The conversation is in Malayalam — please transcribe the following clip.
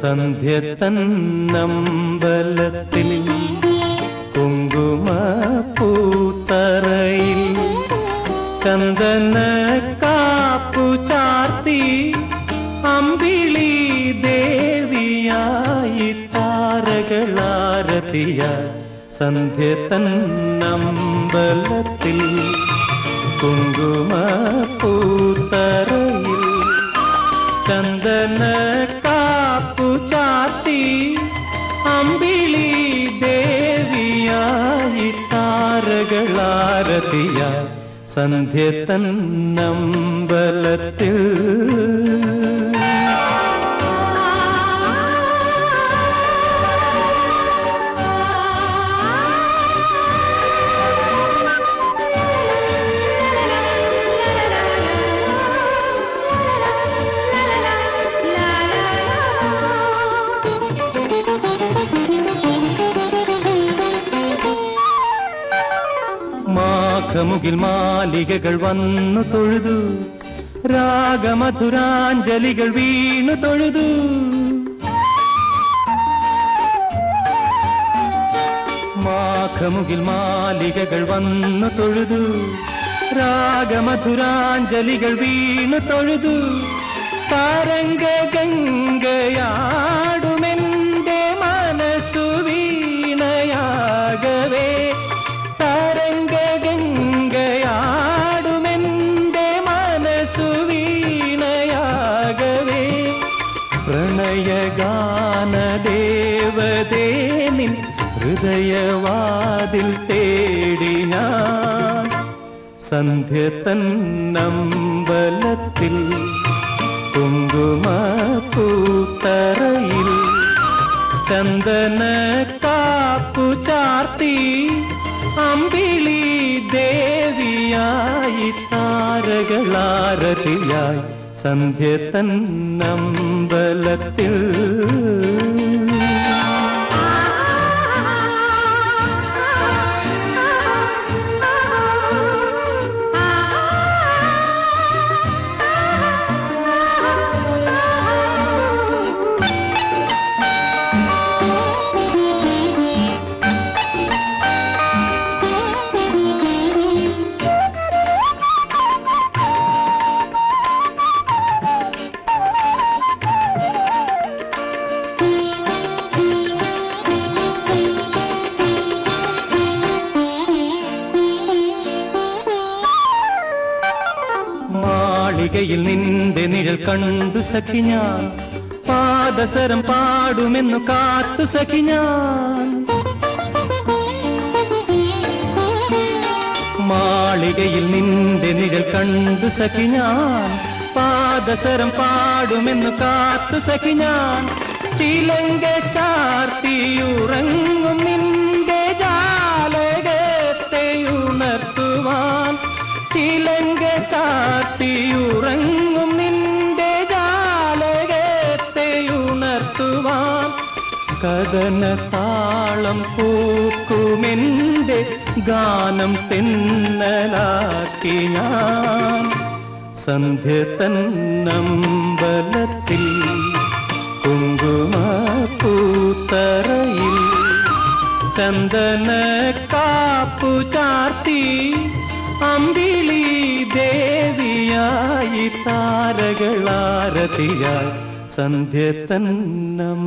സന്ധ്യ തന്നമ്പലത്തിൽ കുങ്കുമ പൂത്തറയിൽ ചന്ദന കാപ്പു ചാർത്തി അമ്പിളി ദേവിയായി താരകളാരതിയ സന്ധ്യ തന്നമ്പലത്തിൽ കുങ്കുമ പൂത്തറയിൽ ചന്ദന കാപ്പു ചാത്തി അമ്പിളി ദേവിയായി താരകളാരതിയ. സന്ധ്യ തന്നമ്പലത്തിൽ മാഘമുകിൽ മാലികകൾ വന്നു തൊഴുതു. രാഗമധുരാഞ്ജലികൾ വീണു തൊഴുതു. മാഘമുകിൽ മാലികകൾ വന്നു തൊഴുതു. രാഗമധുരാഞ്ജലികൾ വീണു തൊഴുതു. താരംഗ ഗംഗയാടുമെന്റെ പ്രണയഗാന ദേവതേ നിൻ ഹൃദയവാതിൽ തേടി ഞാൻ സന്ധ്യ തന്നമ്പലത്തിൽ കുങ്കുമ പൂത്തറയിൽ ചന്ദന കാപ്പു ചാർത്തി അമ്പിളി ദേവിയായി താരകളാരതിയായി സന്ധ്യ തന്നമ്പലത്തിൽ മാളികയിൽ നിന്റെ നിഴൽ കണ്ടു സഖി ഞാൻ. പാദസരം പാടുമെന്നു കാത്തു സഖി ഞാൻ. മാളികയിൽ നിന്റെ നിഴൽ കണ്ടു സഖി ഞാൻ. പാദസരം പാടുമെന്നു കാത്തു സഖി ഞാൻ. ചിലങ്ക ചാർത്തിയുറങ്ങും നിന്റെ കഥന താളം പൂക്കുമെന്റെ ഗാനം തെന്നലാക്കി ഞാൻ. സന്ധ്യ തന്നമ്പലത്തിൽ കുങ്കുമ പൂത്തറയിൽ ചന്ദന കാപ്പു ചാർത്തി അമ്പിളി ദേവിയായി താരകളാരതിയായി സന്ധ്യ തന്നമ്പലത്തിൽ